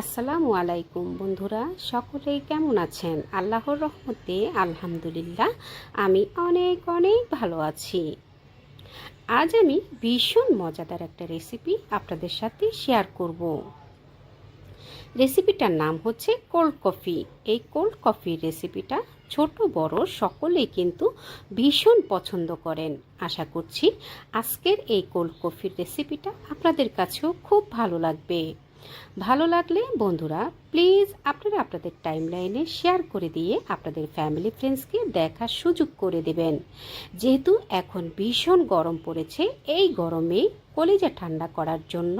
আসসালামু আলাইকুম বন্ধুরা, সকলেই কেমন আছেন? আল্লাহর রহমতে আলহামদুলিল্লাহ, আমি অনেক অনেক ভালো আছি। আজ আমি ভীষণ মজাদার একটা রেসিপি আপনাদের সাথে শেয়ার করব। রেসিপিটার নাম হচ্ছে কোল্ড কফি এই কোল্ড কফির রেসিপিটা ছোট, বড় সকলেই কিন্তু ভীষণ পছন্দ করেন। আশা করছি আজকের এই কোল্ড কফির রেসিপিটা আপনাদের কাছেও খুব ভালো লাগবে। ভালো লাগলে বন্ধুরা প্লিজ আপনারা আপনাদের টাইম লাইনে শেয়ার করে দিয়ে আপনাদের ফ্যামিলি ফ্রেন্ডসকে দেখার সুযোগ করে দেবেন। যেহেতু এখন ভীষণ গরম পড়েছে, এই গরমে কলিজা ঠান্ডা করার জন্য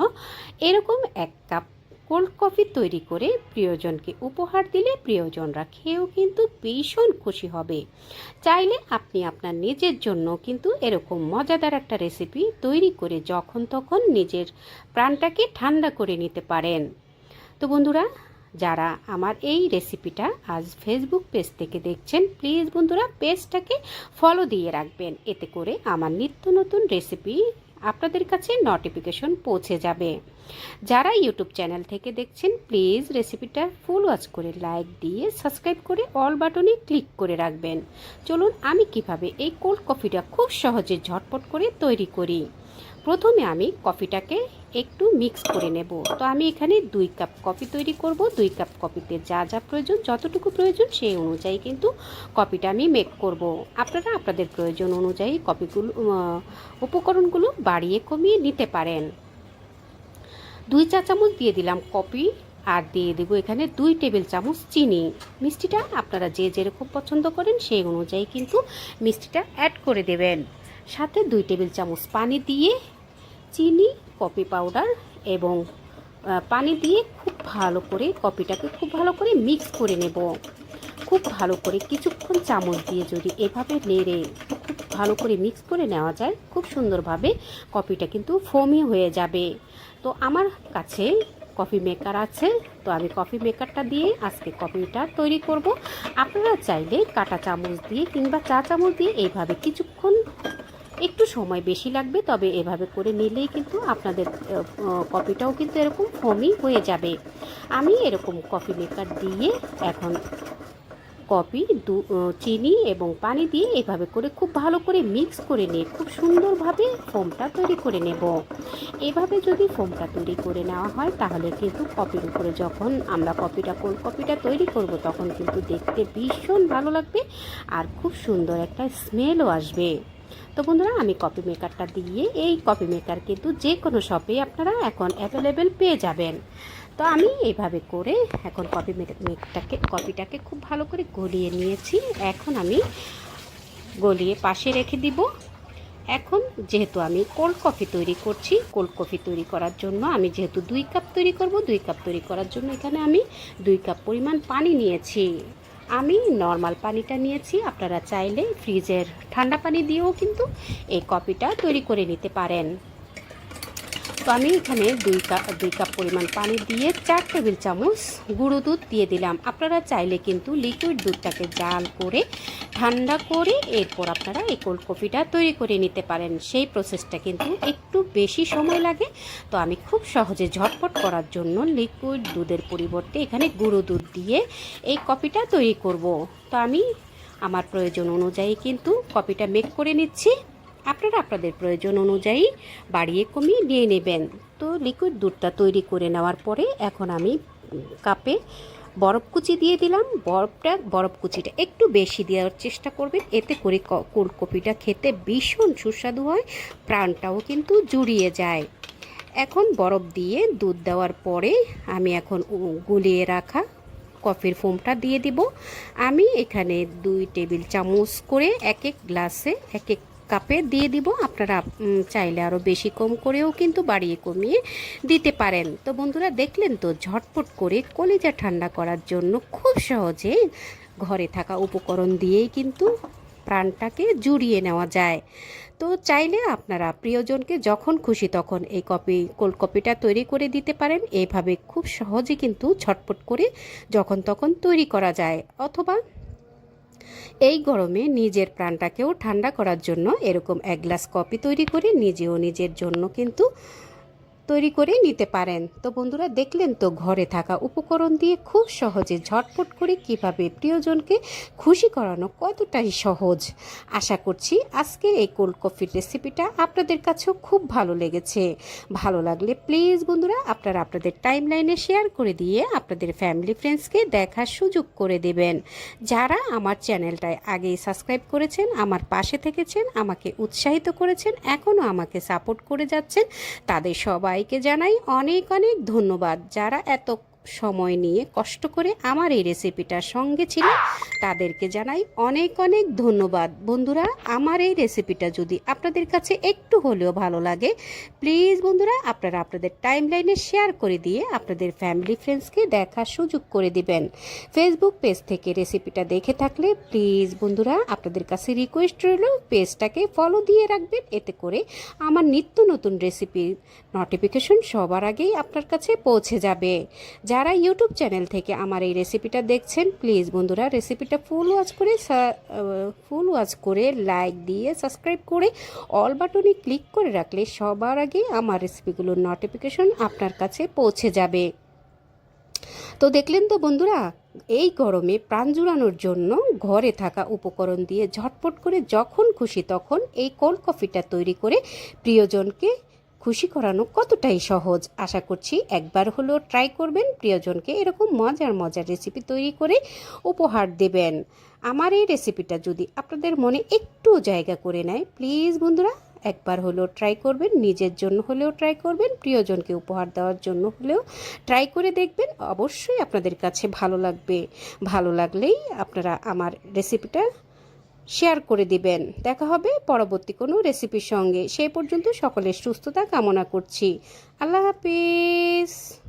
এরকম এক কাপ কোল্ড কফি তৈরি করে প্রিয়জনকে উপহার দিলে প্রিয়জনরা খেয়েও কিন্তু ভীষণ খুশি হবে। চাইলে আপনি আপনার নিজের জন্য কিন্তু এরকম মজাদার একটা রেসিপি তৈরি করে যখন তখন নিজের প্রাণটাকে ঠান্ডা করে নিতে পারেন। তো বন্ধুরা, যারা আমার এই রেসিপিটা আজ ফেসবুক পেজ থেকে দেখছেন প্লিজ বন্ধুরা পেজটাকে ফলো দিয়ে রাখবেন। এতে করে আমার নিত্য নতুন রেসিপি আপনাদের কাছে নোটিফিকেশন পৌঁছে যাবে। যারা ইউটিউব চ্যানেল থেকে দেখছেন প্লিজ রেসিপিটা ফুল ওয়াচ করে লাইক দিয়ে সাবস্ক্রাইব করে অল বাটনে ক্লিক করে রাখবেন। চলুন, আমি কীভাবে এই কোল্ড কফিটা খুব সহজে ঝটপট করে তৈরি করি? প্রথমে আমি কফিটাকে একটু মিক্স করে নেব। তো আমি এখানে দুই কাপ কফি তৈরি করব। দুই কাপ কফিতে যা যা প্রয়োজন, যতটুকু প্রয়োজন সেই অনুযায়ী কিন্তু কফিটা আমি মেক করব। আপনারা আপনাদের প্রয়োজন অনুযায়ী কপিগুলো উপকরণগুলো বাড়িয়ে কমিয়ে নিতে পারেন। দুই চা চামচ দিয়ে দিলাম কফি আর দিয়ে দেবো এখানে দুই টেবিল চামচ চিনি। মিষ্টিটা আপনারা যে যেরকম পছন্দ করেন সেই অনুযায়ী কিন্তু মিষ্টিটা অ্যাড করে দেবেন। সাথে দুই টেবিল চামচ পানি দিয়ে চিনি, কফি পাউডার এবং পানি দিয়ে খুব ভালো করে কফিটাকে খুব ভালো করে মিক্স করে নেব। খুব ভালো করে কিছুক্ষণ চামচ দিয়ে যদি এভাবে নেড়ে খুব ভালো করে মিক্স করে নেওয়া যায়, খুব সুন্দরভাবে কফিটা কিন্তু ফোমি হয়ে যাবে। তো আমার কাছে কফি মেকার আছে, তো আমি কফি মেকারটা দিয়ে আজকে কফিটা তৈরি করব। আপনারা চাইলে কাটা চামচ দিয়ে কিংবা চা চামচ দিয়ে এইভাবে কিছুক্ষণ একটু সময় বেশি লাগবে, তবে এভাবে করে নিলেই কিন্তু আপনাদের কফিটাও কিন্তু এরকম ফমি হয়ে যাবে। আমি এরকম কফি মেকার দিয়ে এখন দু চিনি এবং পানি দিয়ে এভাবে করে খুব ভালো করে মিক্স করে নিয়ে খুব সুন্দরভাবে ফোমটা তৈরি করে নেব। এভাবে যদি ফোমটা তৈরি করে নেওয়া হয়, তাহলে কিন্তু কফির উপরে যখন আমরা কফিটা কোল্ড কফিটা তৈরি করব, তখন কিন্তু দেখতে ভীষণ ভালো লাগবে আর খুব সুন্দর একটা স্মেলও আসবে। তো বন্ধুরা, আমি কপি মেকারটা দিয়ে এই কপি মেকার কিন্তু যে কোনো শপে আপনারা এখন অ্যাভেলেবেল পেয়ে যাবেন। তো আমি এইভাবে করে এখন কপি মেকটাকে কপিটাকে খুব ভালো করে গলিয়ে নিয়েছি। এখন আমি গলিয়ে পাশে রেখে দিব। এখন যেহেতু আমি কোল্ড কফি তৈরি করছি কোল্ড কফি তৈরি করার জন্য আমি যেহেতু দুই কাপ তৈরি করব, দুই কাপ তৈরি করার জন্য এখানে আমি দুই কাপ পরিমাণ পানি নিয়েছি। আমি নর্মাল পানিটা নিয়েছি, আপনারা চাইলে ফ্রিজের ঠান্ডা পানি দিয়েও কিন্তু এই কপিটা তৈরি করে নিতে পারেন। তো আমি এখানে দুই কাপ দুই কাপ পরিমাণ পানি দিয়ে চার টেবিল চামচ গুঁড়ো দুধ দিয়ে দিলাম। আপনারা চাইলে কিন্তু লিকুইড দুধটাকে জাল করে ঠান্ডা করে এরপর আপনারা এই কোল্ড কফিটা তৈরি করে নিতে পারেন। সেই প্রসেসটা কিন্তু একটু বেশি সময় লাগে। তো আমি খুব সহজে ঝটপট করার জন্য লিকুইড দুধের পরিবর্তে এখানে গুঁড়ো দুধ দিয়ে এই কফিটা তৈরি করব। তো আমি আমার প্রয়োজন অনুযায়ী কিন্তু কপিটা মেক করে নিচ্ছি। আপনারা আপনাদের প্রয়োজন অনুযায়ী বাড়িয়ে কমিয়ে নিয়ে নেবেন। তো লিকুইড দুধটা তৈরি করে নেওয়ার পরে এখন আমি কাপে বরফ কুচি দিয়ে দিলাম। বরফটা, বরফ কুচিটা একটু বেশি দেওয়ার চেষ্টা করবেন। এতে করে কোল্ড কফিটা খেতে ভীষণ সুস্বাদু হয়, প্রাণটাও কিন্তু জুড়িয়ে যায়। এখন বরফ দিয়ে দুধ দেওয়ার পরে আমি এখন গুলিয়ে রাখা কফির ফোমটা দিয়ে দিব। আমি এখানে দুই টেবিল চামচ করে এক এক গ্লাসে এক এক কাপে দিয়ে দিব। আপনারা চাইলে আরও বেশি কম করেও কিন্তু বাড়িয়ে কমিয়ে দিতে পারেন। তো বন্ধুরা, দেখলেন তো, ঝটপট করে কলিজা ঠান্ডা করার জন্য খুব সহজে ঘরে থাকা উপকরণ দিয়েই কিন্তু প্রাণটাকে জুড়িয়ে নেওয়া যায়। তো চাইলে আপনারা প্রিয়জনকে যখন খুশি তখন এই কপি কোল্ড কপিটা তৈরি করে দিতে পারেন। এইভাবে খুব সহজে কিন্তু ছটপট করে যখন তখন তৈরি করা যায়। অথবা এই গরমে নিজের প্রাণটাকেও ঠান্ডা করার জন্য এরকম এক গ্লাস কফি তৈরি করে নিজেও নিজের জন্য কিন্তু তৈরি করে নিতে পারেন। তো বন্ধুরা, দেখলেন তো ঘরে থাকা উপকরণ দিয়ে খুব সহজে ঝটপট করে কীভাবে প্রিয়জনকে খুশি করানো কতটাই সহজ। আশা করছি আজকের এই কোল্ড কফির রেসিপিটা আপনাদের কাছেও খুব ভালো লেগেছে। ভালো লাগলে প্লিজ বন্ধুরা, আপনারা আপনাদের টাইম লাইনে শেয়ার করে দিয়ে আপনাদের ফ্যামিলি ফ্রেন্ডসকে দেখার সুযোগ করে দেবেন। যারা আমার চ্যানেলটায় আগেই সাবস্ক্রাইব করেছেন, আমার পাশে থেকেছেন, আমাকে উৎসাহিত করেছেন, এখনও আমাকে সাপোর্ট করে যাচ্ছেন, তাদের সবাইকে জানাই অনেক অনেক ধন্যবাদ যারা এত সময় নিয়ে কষ্ট করে আমার এই রেসিপিটার সঙ্গে ছিল। তাদেরকে জানাই অনেক অনেক ধন্যবাদ। বন্ধুরা, আমার এই রেসিপিটা যদি আপনাদের কাছে একটু হলেও ভালো লাগে প্লিজ বন্ধুরা, আপনারা আপনাদের টাইম লাইনে শেয়ার করে দিয়ে আপনাদের ফ্যামিলি ফ্রেন্ডসকে দেখার সুযোগ করে দিবেন। ফেসবুক পেজ থেকে রেসিপিটা দেখে থাকলে প্লিজ বন্ধুরা, আপনাদের কাছে রিকোয়েস্ট রইল পেজটাকে ফলো দিয়ে রাখবেন। এতে করে আমার নিত্য নতুন রেসিপির নোটিফিকেশন সবার আগেই আপনার কাছে পৌঁছে যাবে। যারা ইউটিউব চ্যানেল থেকে আমার এই রেসিপিটা দেখছেন প্লিজ বন্ধুরা রেসিপিটা ফুল ওয়াচ করে ফুল ওয়াচ করে লাইক দিয়ে সাবস্ক্রাইব করে অল বাটনে ক্লিক করে রাখলে সবার আগে আমার রেসিপিগুলোর নোটিফিকেশন আপনার কাছে পৌঁছে যাবে। তো দেখলেন তো বন্ধুরা, এই গরমে প্রাণ জুড়ানোর জন্য ঘরে থাকা উপকরণ দিয়ে ঝটপট করে যখন খুশি তখন এই কোল্ড কফিটা তৈরি করে প্রিয়জনকে খুশি করানো কতটাই সহজ? আশা করছি একবার হলেও ট্রাই করবেন। প্রিয়জনকে এরকম মজার মজার রেসিপি তৈরি করে উপহার দেবেন। আমার এই রেসিপিটা যদি আপনাদের মনে একটু জায়গা করে নেয় প্লিজ বন্ধুরা, একবার হলেও ট্রাই করবেন। নিজের জন্য হলেও ট্রাই করবেন। প্রিয়জনকে উপহার দেওয়ার জন্য হলেও ট্রাই করে দেখবেন। অবশ্যই আপনাদের কাছে ভালো লাগবে। ভালো লাগলেই আপনারা আমার রেসিপিটা শেয়ার করে দিবেন। দেখা হবে পরবর্তী কোনো রেসিপির সঙ্গে। সেই পর্যন্ত সকলের সুস্থতা কামনা করছি। আল্লাহ হাফিজ।